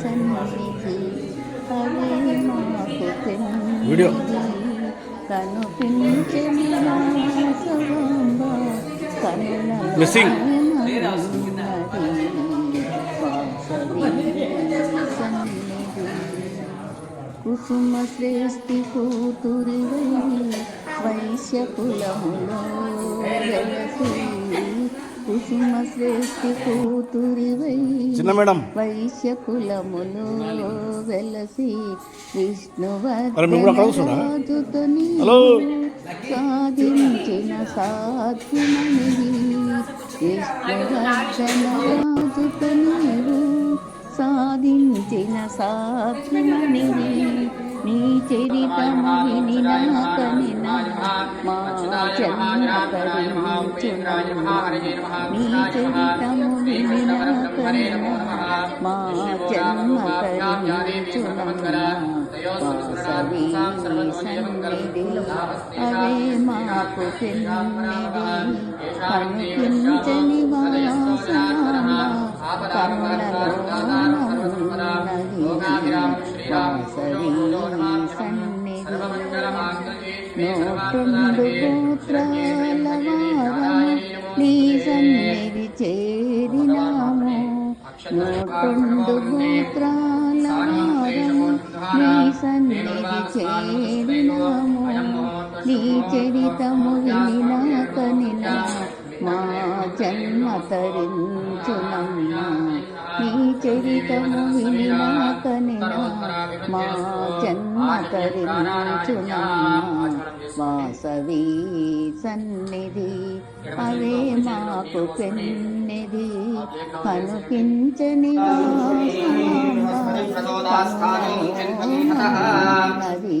సన్నిధి అవే మాకు వీడియో. కనుపించని Missing. కుసుమ శ్రేష్ఠి కూతురివై వైశ్య కులములో కూతురివై చిన్న మేడం. వైశ్య కులములో వెలసి హలో. సాధించిన సాధ్యమనిది విష్ణువర్ధనరాజుతో నీవు సాధించిన నీ చరితము విని నాకనిన మా జన్మ అవే మాకు పెన్నిది కనిపించని వాసన కన్నులలో ఉన్నది వాసవి సన్నిధి నోటుండు గోత్రాల వారము నీ సన్నిధి చేరినాము. నోటుండు గోత్రాల వారము నీ సన్నిధి చేరినాము. నీ చరితము వినినాకనిన మా జన్మ తరించునమ్మా. నీ చరితము వినినాకనిన మా జన్మ తరించునమ్మ వాసవి సన్నిధి అవే మాకు పెన్నిది కనుపించని వాసనది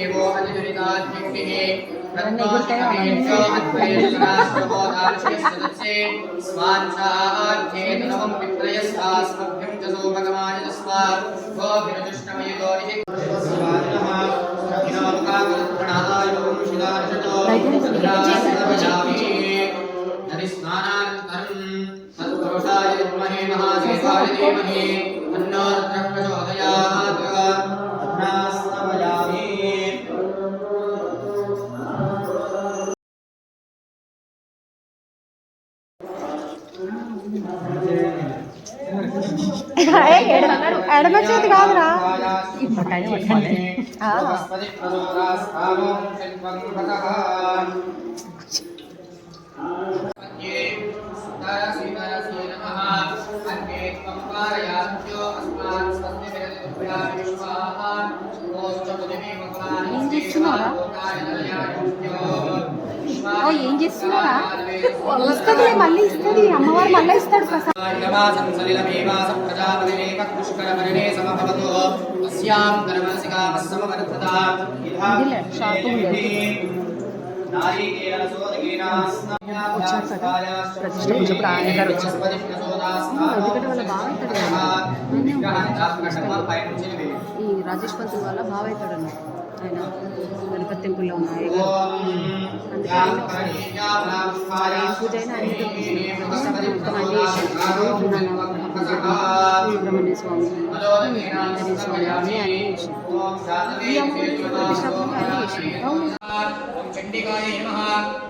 देवो हरिहरिनाथ्युक्तिः स्वान्साध्येतनवं पित्रयस्तास्मभ्यं च सोभगमाय तस्मात् गोभिरजुष्टमयुतो हरिस्नानानन्तरं तत्पुरुषाय विद्महे महादेवाय धीमहि। अन्नाद्रः प्रचोदयात् ఎడమ చేతి కాదురా ఆ. ఏం చేస్తున్నారా ఓ, ఏం చేస్తున్నారా? ఇస్తుంది మళ్ళీ ఇస్తుంది. అమ్మవారు మళ్ళీ ఇస్తాడు. వచ్చారు కదా, ప్రతిష్ట ఆయన గారు వచ్చారు. ఎందుకంటే వాళ్ళ అవుతాడు. ఈ రాజేష్ పంతులు వల్ల బావ అవుతాడు అన్న ఆయన గణపతి టెంపుల్లో ఉన్న అయ్యగారు. అందుకే ఆయన వచ్చారు. ఏం పూజ అయినా అన్ని ప్రతిష్టాపన మొత్తం అన్ని చేశారు సుబ్రహ్మణ్య స్వామి ఆంజనేయ స్వామి అన్ని అన్ని చేశారు ఈ అమ్మవారికి ప్రతిష్టాపన అన్ని చేశారు అవును ఓం చండికాయ నమః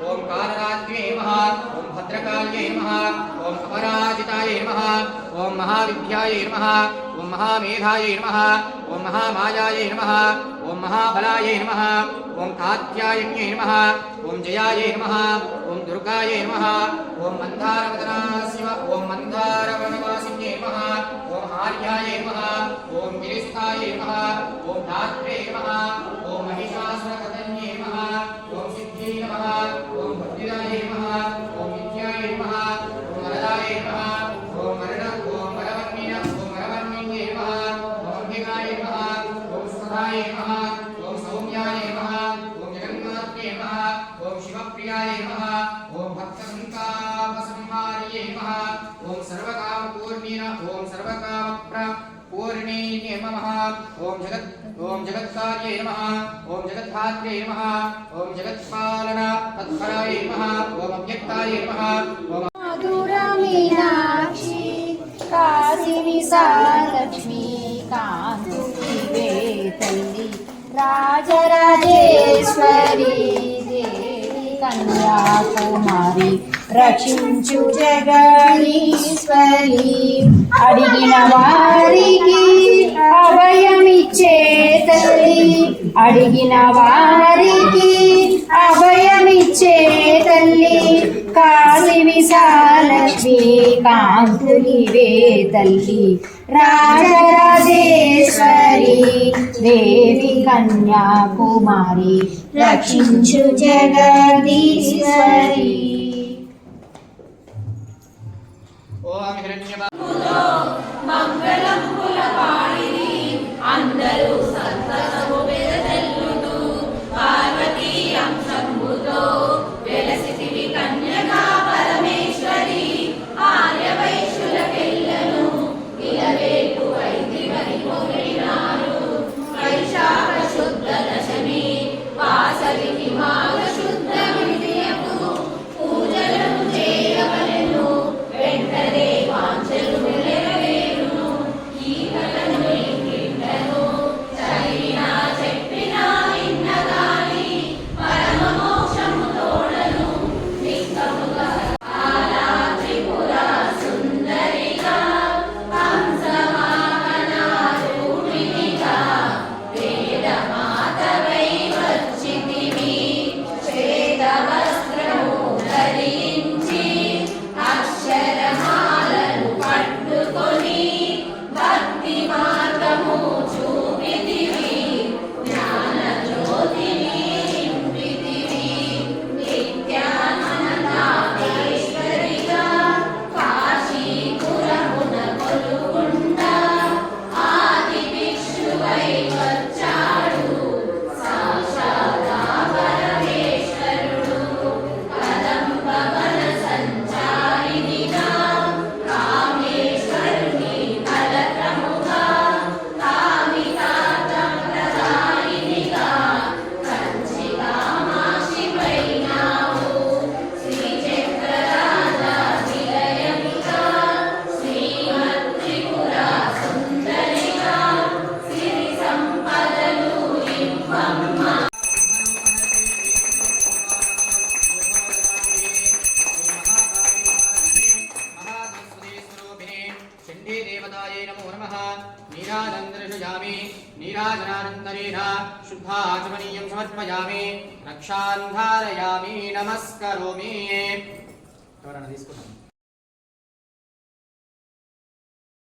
ఓం కాలరాజ్ఞే నమః ఓం భద్రకాళ్యే నమః ఓం ఓం అపరాజితాయ నమః ఓం మహావిద్యాయ నమః ఓం మహామేధాయ నమః ఓం మహామాయాయ నమః ॐ महाबलायै नमः ॐ कात्यायन्यै नमः ॐ जयायै नमः ॐ दुर्गायै नमः ॐ मन्दारवदनाशिव ॐ मन्दारवनवासिन्यै नमः ॐ आर्यायै नमः ॐ गिरिस्थायै नमः ॐ धात्रे नमः ओम शिवप्रियाय नमः। ओम भक्तसंतापसंहारिये नमः। ओम सर्वकामपूर्णेन, ओम सर्वकामप्रापूर्णे नमः। ओम जगत् ओम जगत्कार्ये नमः। ओम जगद्धात्रे नमः। ओम जगत्पालन तत्पराय नमः। ओम अव्यक्ताय नमः। ओम मधुरा मीनाक्षी काशी विशालक्ष्मी राजराजेश्वरी। కన్యాకుమారి రక్షించు జగదీశ్వరి. అడిగిన వారికి అభయమిచ్చే తల్లి. అడిగిన వారికి అభయమిచ్చే తల్లి కాశీ విశాలక్ష్మి కాంతులివే తల్లి రాజరాజేశ్వరి దేవి కన్యాకుమారి రక్షించు జగదీశ్వరి. ఓం హిరణ్యమ? చండీ దేవతాయై నమో నమః నీరాజందర్శయామి నీరాజనానంతరేణ శుద్ధాచమనీయం సమర్పయామి రక్షాన్ ధారయామి నమస్కరోమి ఎవరన్నా తీసుకున్నాం